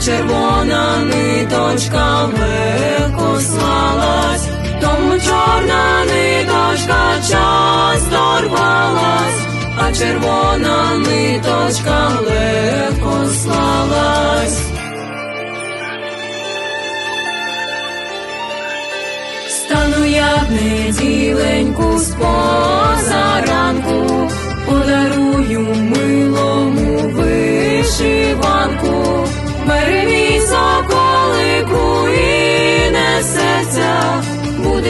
червона ниточка легко слалась, тому чорна ниточка часто рвалась, а червона ниточка легко слалась. Стану я в неділеньку з позаранку,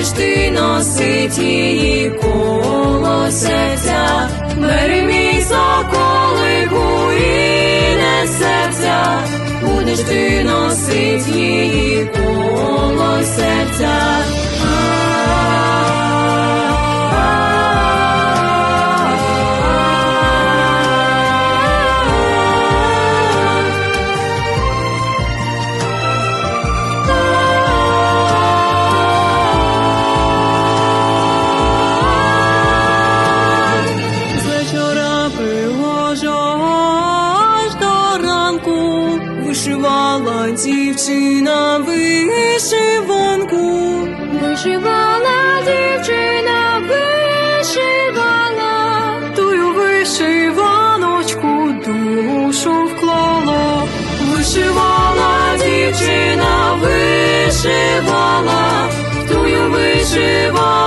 будеш ти носить її коло серця, бери мій соколику і серця, будеш ти носить її коло серця. Вишивала дівчина вишиванку. Вишивала дівчина, вишивала. Тую вишиваночку душу вклала, вишивала дівчина, вишивала, тую вишиваночку